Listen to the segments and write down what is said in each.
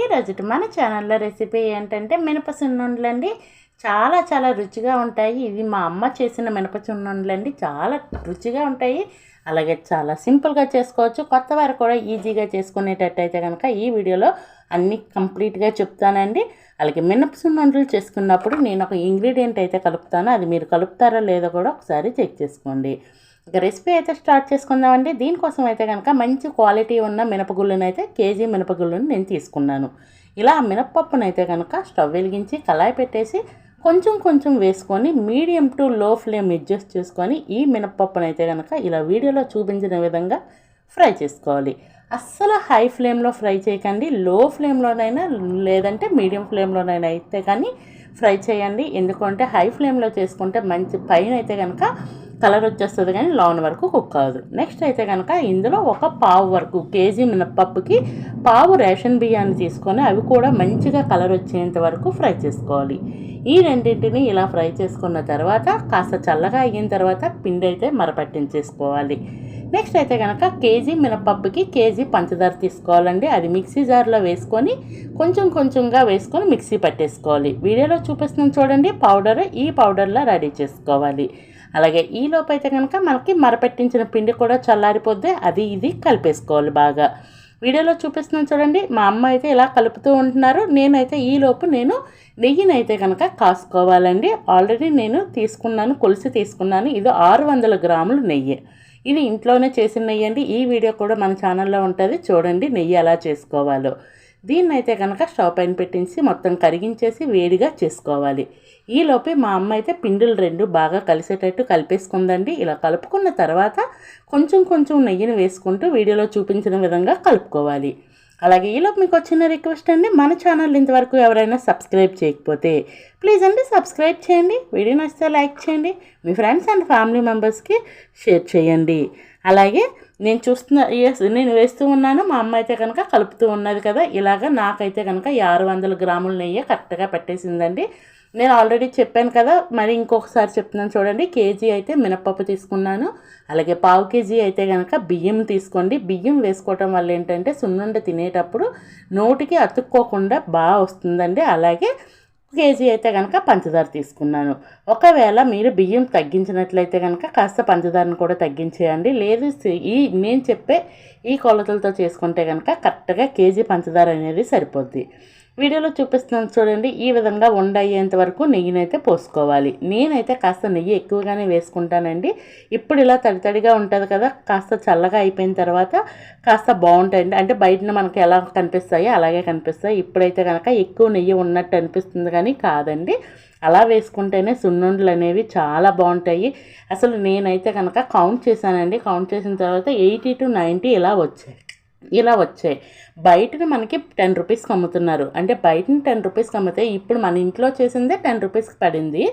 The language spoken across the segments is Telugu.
ఈరోజు మన ఛానల్లో రెసిపీ ఏంటంటే మినప సున్నుండలండి చాలా చాలా రుచిగా ఉంటాయి. ఇది మా అమ్మ చేసిన మినప సున్నుండలండి చాలా రుచిగా ఉంటాయి. అలాగే చాలా సింపుల్గా చేసుకోవచ్చు. కొత్త వారు కూడా ఈజీగా చేసుకునేటట్టయితే కనుక ఈ వీడియోలో అన్నీ కంప్లీట్గా చెప్తానండి. అలాగే మినప సున్నుండలు చేసుకున్నప్పుడు నేను ఒక ఇంగ్రీడియంట్ అయితే కలుపుతాను. అది మీరు కలుపుతారో లేదో కూడా ఒకసారి చెక్ చేసుకోండి. ఇక రెసిపీ అయితే స్టార్ట్ చేసుకుందామండి. దీనికోసం అయితే కనుక మంచి క్వాలిటీ ఉన్న మినపగుళ్ళను అయితే కేజీ మినపగుళ్ళను నేను తీసుకున్నాను. ఇలా మినప్పప్పునైతే అయితే కనుక స్టవ్ వెలిగించి కళాయి పెట్టేసి కొంచెం కొంచెం వేసుకొని medium to low flame adjust చేసుకొని ఈ మినప్పప్పునైతే అయితే కనుక ఇలా వీడియోలో చూపించిన విధంగా ఫ్రై చేసుకోవాలి. అస్సలు హై ఫ్లేమ్లో ఫ్రై చేయకండి. లో ఫ్లేమ్లోనైనా లేదంటే మీడియం ఫ్లేమ్లోనైనా అయితే కానీ ఫ్రై చేయండి. ఎందుకంటే హై ఫ్లేమ్లో చేసుకుంటే మంచి పైన అయితే కనుక కలర్ వచ్చేస్తుంది కానీ లోన్ వరకు కుక్ అవ్వదు నెక్స్ట్ అయితే కనుక ఇందులో ఒక పావు వరకు కేజీ మినప్పప్పుకి పావు రేషన్ బియ్యాన్ని తీసుకొని అవి కూడా మంచిగా కలర్ వచ్చేంత వరకు ఫ్రై చేసుకోవాలి. ఈ రెండింటిని ఇలా ఫ్రై చేసుకున్న తర్వాత కాస్త చల్లగా అయిన తర్వాత పిండి అయితే మరపట్టించేసుకోవాలి. నెక్స్ట్ అయితే కనుక కేజీ మినపప్పుకి కేజీ పంచదార తీసుకోవాలండి. అది మిక్సీ జార్లో వేసుకొని కొంచెం కొంచెంగా వేసుకొని మిక్సీ పట్టేసుకోవాలి. వీడియోలో చూపిస్తున్నాం చూడండి పౌడర్ ఈ పౌడర్లో రెడీ చేసుకోవాలి. అలాగే ఈ లోపు అయితే కనుక మనకి మరపెట్టించిన పిండి కూడా చల్లారిపోద్ది అది ఇది కలిపేసుకోవాలి బాగా. వీడియోలో చూపిస్తున్నాను చూడండి మా అమ్మ అయితే ఇలా కలుపుతూ ఉంటున్నారు. నేనైతే ఈ లోపు నేను నెయ్యిని అయితే కనుక కాసుకోవాలండి. ఆల్రెడీ నేను తీసుకున్నాను కొలిసి తీసుకున్నాను. ఇది ఆరు వందల గ్రాములు నెయ్యి. ఇది ఇంట్లోనే చేసిన నెయ్యి అండి. ఈ వీడియో కూడా మన ఛానల్లో ఉంటుంది. చూడండి నెయ్యి ఎలా చేసుకోవాలో. దీన్నైతే కనుక స్టవ్ పైన పెట్టించి మొత్తం కరిగించేసి వేడిగా చేసుకోవాలి. ఈలోపే మా అమ్మ అయితే పిండిలు రెండు బాగా కలిసేటట్టు కలిపేసుకుందండి. ఇలా కలుపుకున్న తర్వాత కొంచెం కొంచెం నెయ్యిని వేసుకుంటూ వీడియోలో చూపించిన విధంగా కలుపుకోవాలి. అలాగే ఈలోపు మీకు వచ్చిన రిక్వెస్ట్ అండి మన ఛానల్ ఇంతవరకు ఎవరైనా సబ్స్క్రైబ్ చేయకపోతే ప్లీజ్ అండి సబ్స్క్రైబ్ చేయండి. వీడియో నచ్చితే లైక్ చేయండి. మీ ఫ్రెండ్స్ అండ్ ఫ్యామిలీ మెంబర్స్కి షేర్ చేయండి. అలాగే నేను చూస్తున్న నేను వేస్తూ ఉన్నాను మా అమ్మ అయితే కనుక కలుపుతూ ఉన్నది కదా ఇలాగ నాకైతే కనుక ఆరు వందల గ్రాముల నెయ్యి కరెక్ట్గా పెట్టేసిందండి. నేను ఆల్రెడీ చెప్పాను కదా మరి ఇంకొకసారి చెప్తున్నాను చూడండి కేజీ అయితే మినప్పప్పు తీసుకున్నాను అలాగే పావు కేజీ అయితే కనుక బియ్యం తీసుకోండి. బియ్యం వేసుకోవటం వల్ల ఏంటంటే సున్నుండ తినేటప్పుడు నోటికి అతుక్కోకుండా బాగా వస్తుందండి. అలాగే కేజీ అయితే కనుక పంచదార తీసుకున్నాను. ఒకవేళ మీరు బియ్యం తగ్గించినట్లయితే కనుక కాస్త పంచదారను కూడా తగ్గించేయండి. లేదు ఈ నేను చెప్పే ఈ కొలతలతో చేసుకుంటే కనుక కరెక్ట్గా కేజీ పంచదార అనేది సరిపోద్ది. వీడియోలో చూపిస్తున్నాను చూడండి ఈ విధంగా ఉండ అయ్యేంత వరకు నెయ్యినైతే పోసుకోవాలి. నేనైతే కాస్త నెయ్యి ఎక్కువగానే వేసుకుంటానండి. ఇప్పుడు ఇలా తడితడిగా ఉంటుంది కదా కాస్త చల్లగా అయిపోయిన తర్వాత కాస్త బాగుంటాయండి. అంటే బయటన మనకి ఎలా కనిపిస్తాయో అలాగే కనిపిస్తాయి. ఇప్పుడైతే కనుక ఎక్కువ నెయ్యి ఉన్నట్టు అనిపిస్తుంది కానీ కాదండి. అలా వేసుకుంటేనే సున్నుండలు అనేవి చాలా బాగుంటాయి. అసలు నేనైతే కనుక కౌంట్ చేశానండి. కౌంట్ చేసిన తర్వాత ఎయిటీ టు నైంటీ ఇలా వచ్చాయి. ఇలా వచ్చాయి. బయటని మనకి టెన్ రూపీస్కి అమ్ముతున్నారు. అంటే బయటని టెన్ రూపీస్కి అమ్మితే ఇప్పుడు మన ఇంట్లో చేసిందే టెన్ రూపీస్కి పడింది.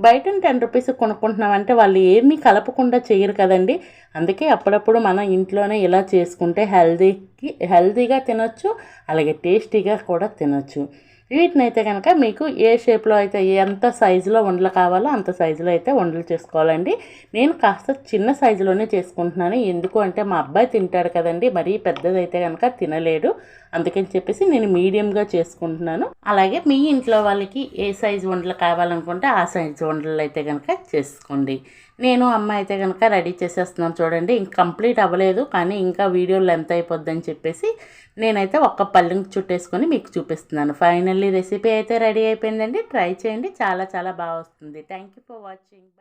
బయటని టెన్ రూపీస్కి కొనుక్కుంటున్నామంటే వాళ్ళు ఏమీ కలపకుండా చేయరు కదండి. అందుకే అప్పుడప్పుడు మనం ఇంట్లోనే ఇలా చేసుకుంటే హెల్దీకి హెల్దీగా తినొచ్చు అలాగే టేస్టీగా కూడా తినొచ్చు. వీటిని అయితే కనుక మీకు ఏ షేప్లో అయితే ఎంత సైజులో వండలు కావాలో అంత సైజులో అయితే వండలు చేసుకోవాలండి. నేను కాస్త చిన్న సైజులోనే చేసుకుంటున్నాను. ఎందుకు అంటే మా అబ్బాయి తింటాడు కదండి మరీ పెద్దదైతే కనుక తినలేడు. అందుకని చెప్పేసి నేను మీడియంగా చేసుకుంటున్నాను. అలాగే మీ ఇంట్లో వాళ్ళకి ఏ సైజు వంటలు కావాలనుకుంటే ఆ సైజు వంటలు అయితే కనుక చేసుకోండి. నేను అమ్మ అయితే కనుక రెడీ చేసేస్తున్నాను చూడండి. ఇంక కంప్లీట్ అవ్వలేదు కానీ ఇంకా వీడియో లెంత్ అయిపోద్దని చెప్పేసి నేనైతే ఒక్క పళ్ళుని చుట్టేసుకొని మీకు చూపిస్తున్నాను. ఫైనల్ రెసిపీ అయితే రెడీ అయిపోయిందండి. ట్రై చేయండి. చాలా చాలా బాగా వస్తుంది. Thank you for watching